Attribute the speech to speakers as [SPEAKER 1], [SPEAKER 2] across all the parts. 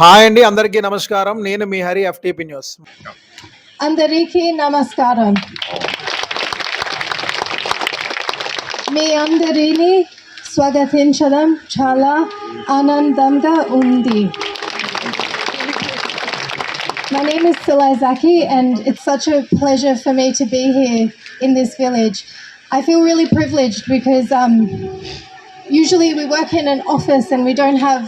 [SPEAKER 1] Hi అండి అందరికీ నమస్కారం నేను మీ హరి ఎఫ్టీపీ న్యూస్
[SPEAKER 2] అందరికీ నమస్కారం మీ అందరినీ స్వాగతించడం చాలా ఆనందంగా ఉంది My name is Silai Zaki, and it's such a pleasure for me to be here in this village. I feel really privileged because um, usually we work in an office and we don't have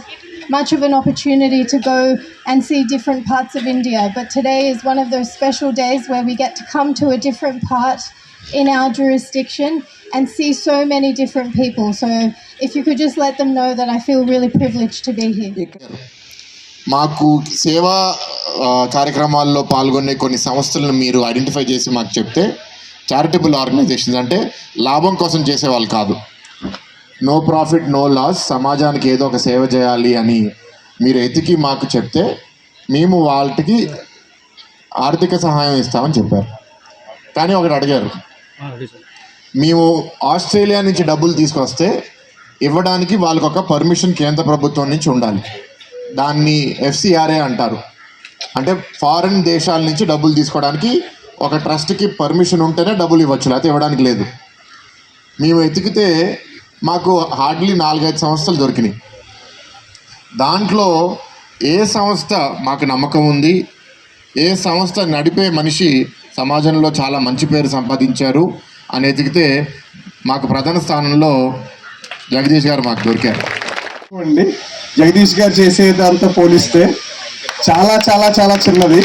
[SPEAKER 2] much of an opportunity to go and see different parts of India. But today is one of those special days where we get to come to a different part in our jurisdiction and see so many different people. So if you could just let them know that I feel really privileged to be here.
[SPEAKER 3] మాకు సేవా ఆ, కార్యక్రమాల్లో పాల్గొనే కొన్ని సంస్థలను మీరు identify చేసి మాకు చెప్తే చారిటబుల్ ఆర్గనైజేషన్స్ అంటే లాభం కోసం చేసేవాళ్ళు కాదు నో ప్రాఫిట్ నో లాస్ సమాజానికి ఏదో ఒక సేవ చేయాలి అని మీరు ఎతికి మాకు చెప్తే మేము వాళ్ళకి ఆర్థిక సహాయం ఇస్తామని చెప్పారు. కానీ ఒకటి అడిగారు. మేము ఆస్ట్రేలియా నుంచి డబ్బులు తీసుకొస్తే ఇవ్వడానికి వాళ్ళకి ఒక పర్మిషన్ కేంద్ర ప్రభుత్వం నుంచి ఉండాలి. దాన్ని ఎఫ్సిఆర్ఏ అంటారు. అంటే ఫారిన్ దేశాల నుంచి డబ్బులు తీసుకోవడానికి ఒక ట్రస్ట్కి పర్మిషన్ ఉంటేనే డబ్బులు ఇవ్వచ్చు లేకపోతే ఇవ్వడానికి లేదు. మేము ఎతికితే మాకు హార్డ్లీ నాలుగైదు సంస్థలు దొరికినాయి. దాంట్లో ఏ సంస్థ మాకు నమ్మకం ఉంది ఏ సంస్థ నడిపే మనిషి సమాజంలో చాలా మంచి పేరు సంపాదించారు అని ఎతికితే మాకు ప్రధాన స్థానంలో జగదీష్ గారు మాకు దొరికారు.
[SPEAKER 4] అండి జగదీష్ గారు చేసే దాంతో పోలిస్తే చాలా చాలా చాలా చిన్నది.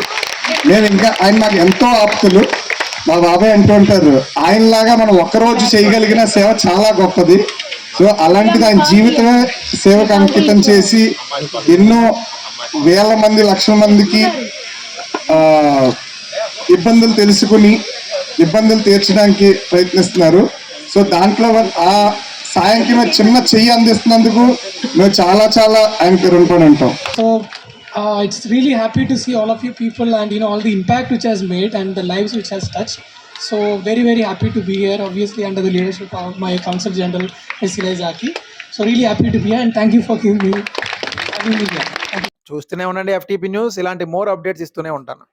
[SPEAKER 4] నేను ఇంకా ఆయన నాకు ఎంతో ఆప్తులు. మా బాబాయ్ అంటూ ఉంటారు ఆయనలాగా మనం ఒక్కరోజు చేయగలిగిన సేవ చాలా గొప్పది. సో అలాంటిది ఆయన జీవితమే సేవకు అంకితం చేసి ఎన్నో వేల మంది లక్షల మందికి ఇబ్బందులు తెలుసుకుని ఇబ్బందులు తీర్చడానికి ప్రయత్నిస్తున్నారు సో దాంట్లో ఆ సాయంకి మేము చిన్న చెయ్యి అందిస్తున్నందుకు మేము చాలా చాలా ఆయనకి రుణపడి ఉంటాం
[SPEAKER 5] so it's it's happy to see all of you you people and all the impact which he's made and the and which he's touch. So very very happy to be here. Obviously under the leadership of my Council General Ms. Silai Zaki. So really happy to be here and thank you for giving me having me here. Thank you.
[SPEAKER 1] చూస్తూనే ఉండండి FTP news ఇలాంటి more updates ఇస్తూనే ఉంటాను